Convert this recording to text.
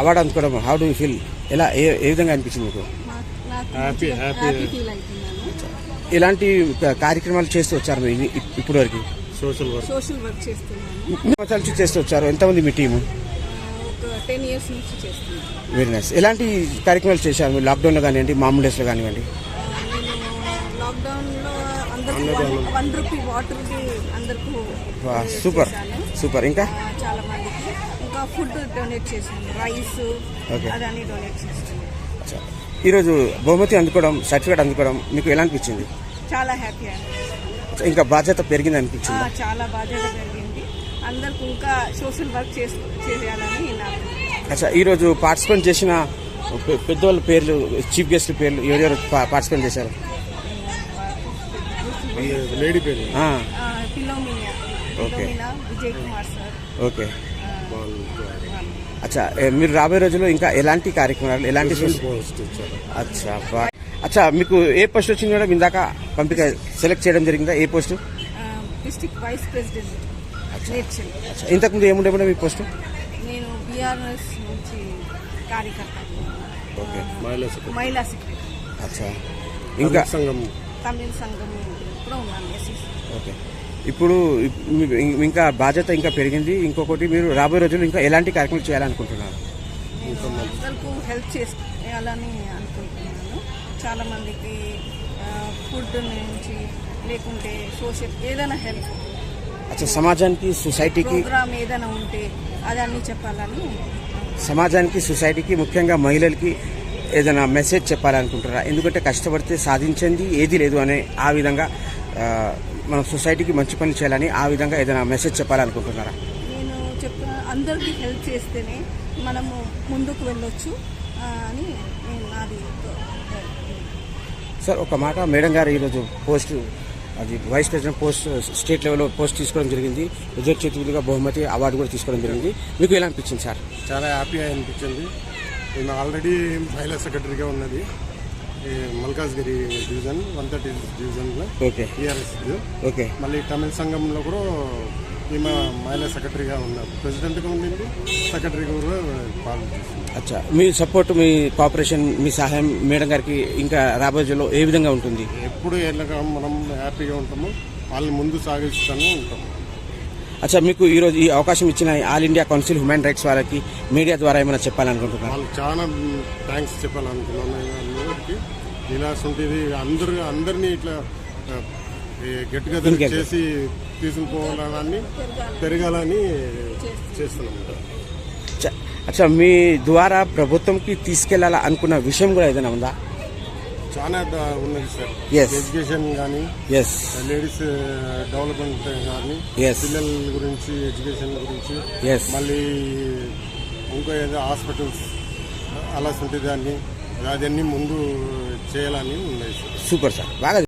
Award అందుకోవడం how do feel ఎలా ఏ ఏ విధంగా అనిపించింది మీకు? హ్యాపీ ఇలాంటి కార్యక్రమాలు చేస్తూ వచ్చారు మీరు ఇప్పటి వరకు? సోషల్ వర్క్ సోషల్ వర్క్ చేస్తున్నాను. సంవత్సరాల నుంచి చేస్తూ వచ్చారు? ఎంతమంది మీ టీము? టెన్ ఇయర్స్ నుంచి చేస్తున్నాను. వెరీ నైస్ ఎలాంటి కార్యక్రమాలు చేశారు? మీరు లాక్డౌన్లో కానివ్వండి మామూలు డేస్లో కానివ్వండి. సూపర్ సూపర్ ఇంకా? చాలా మందికి. ఇంకా ఫుడ్ డొనేట్ చేశాను రైస్ ఓకే. అదన్నీ డొనేట్ చేస్తాను అచ్చా. ఈరోజు బహుమతి అందుకోవడం సర్టిఫికేట్ అందుకోవడం మీకు ఎలా అనిపించింది చాలా హ్యాపీ అండి. ఇంకా బాధ్యత పెరిగింది అనిపించింది? చాలా బాధ్యత పెరిగింది. అందరికి ఇంకా సోషల్ వర్క్ చేసు చేయాలని అచ్చా ఈరోజు పార్టిసిపేట్ చేసిన పెద్దవాళ్ళ పేర్లు చీఫ్ గెస్ట్ పేర్లు ఎవరెవరు పార్టిసిపేట్ చేశారు? లేడీ పేరు. Okay. Vijay Kumar sir. Okay. అచ్చా మీరు రాబోయే రోజుల్లో ఇంకా ఎలాంటి కార్యక్రమాలు ఎలాంటి సోషల్- పోస్ట్ ఇచ్చారు. అచ్చా అచ్చా మీకు ఏ పోస్ట్ వచ్చింది కూడా ఇందాక పంపిక సెలెక్ట్ చేయడం జరిగిందా ఏ పోస్ట్? డిస్ట్రిక్ట్ వైస్ ప్రెసిడెంట్ ఇంతకుముందు ఏముండే మేడం ఈ పోస్ట్? నేను బీఆర్ఎస్ నుంచి కార్యకర్త. ఓకే. మహిళా సెక్రటరీ. అచ్చా. ఇంకా సంఘం. తమిళ సంఘం కూడా ఉన్నాను ఓకే. ఇప్పుడు ఇంకా బాధ్యత ఇంకా పెరిగింది. ఇంకొకటి మీరు రాబోయే రోజుల్లో ఇంకా ఎలాంటి కార్యక్రమాలు చేయాలనుకుంటున్నారు? హెల్ప్ చేయాలని అనుకుంటున్నాను. చాలా మందికి ఫుడ్ నుంచి లేకుంటే సోషల్ ఏదైనా హెల్ప్. అచ్చా సమాజానికి సొసైటీకి ప్రోగ్రామ్ ఏదైనా ఉంటే అదన్నీ చెప్పాలని సమాజానికి సొసైటీకి ముఖ్యంగా మహిళలకి ఏదైనా మెసేజ్ చెప్పాలనుకుంటారా ఎందుకంటే కష్టపడితే సాధించింది ఏది లేదు అనే ఆ విధంగా మనం సొసైటీకి మంచి పని చేయాలని ఆ విధంగా ఏదైనా మెసేజ్ చెప్పాలనుకుంటున్నారా? నేను చెప్తున్నా అందరికీ హెల్ప్ చేస్తేనే మనము ముందుకు వెళ్ళొచ్చు అని నేను నాది సార్ ఒక మాట మేడం గారు ఈరోజు పోస్ట్ అది వైస్ ప్రెసిడెంట్ పోస్ట్ స్టేట్ లెవెల్లో పోస్ట్ తీసుకోవడం జరిగింది. విజయ్ చేతులుగా బహుమతి అవార్డు కూడా తీసుకోవడం జరిగింది. మీకు ఎలా అనిపించింది సార్? చాలా హ్యాపీగా అనిపించింది. నేను ఆల్రెడీ మహిళా సెక్రటరీగా ఉన్నది. మల్కాజ్గిరి డివిజన్ వన్ థర్టీ డివిజన్లో ఓకే. TRS okay. మళ్ళీ తమిళ సంఘంలో కూడా ఈమె మహిళా సెక్రటరీగా ఉన్నారు ప్రెసిడెంట్గా ఉండింది సెక్రటరీగా కూడా పాల్గొంటుంది అచ్చా. మీ సపోర్ట్ మీ కోఆపరేషన్ మీ సహాయం మేడం గారికి ఇంకా రాబోయే రోజుల్లో ఏ విధంగా ఉంటుంది? ఎప్పుడు ఎలాగా మనం హ్యాపీగా ఉంటామో. వాళ్ళని ముందు సాగిస్తాను ఉంటాము. అచ్చా మీకు ఈరోజు ఈ అవకాశం ఇచ్చిన all India council human rights వాళ్ళకి మీడియా ద్వారా ఏమైనా చెప్పాలనుకుంటున్నారు? వాళ్ళకి చాలా థ్యాంక్స్ చెప్పాలనుకున్నాను అందరికి ఇలా ఉంటుంది అందరు అందరినీ ఇట్లా గెట్ టుగెదర్ ఇంకెంత? చేసి తీసుకుపోవాలని పెరగాలని చేస్తున్నాం. అచ్చా- అచ్చా మీ ద్వారా ప్రభుత్వంకి తీసుకెళ్ళాలా అనుకున్న విషయం కూడా ఏదైనా ఉందా? చాలా ఉన్నది సార్. ఎడ్యుకేషన్ కానీ ఎస్ లేడీస్ డెవలప్మెంట్ కానీ. పిల్లల గురించి ఎడ్యుకేషన్ గురించి మళ్ళీ ఇంకో ఏదో హాస్పిటల్స్ అలా ఉంటుంది దాన్ని అదన్నీ ముందు చేయాలని ఉన్నాయి సార్. సూపర్ సార్ బాగా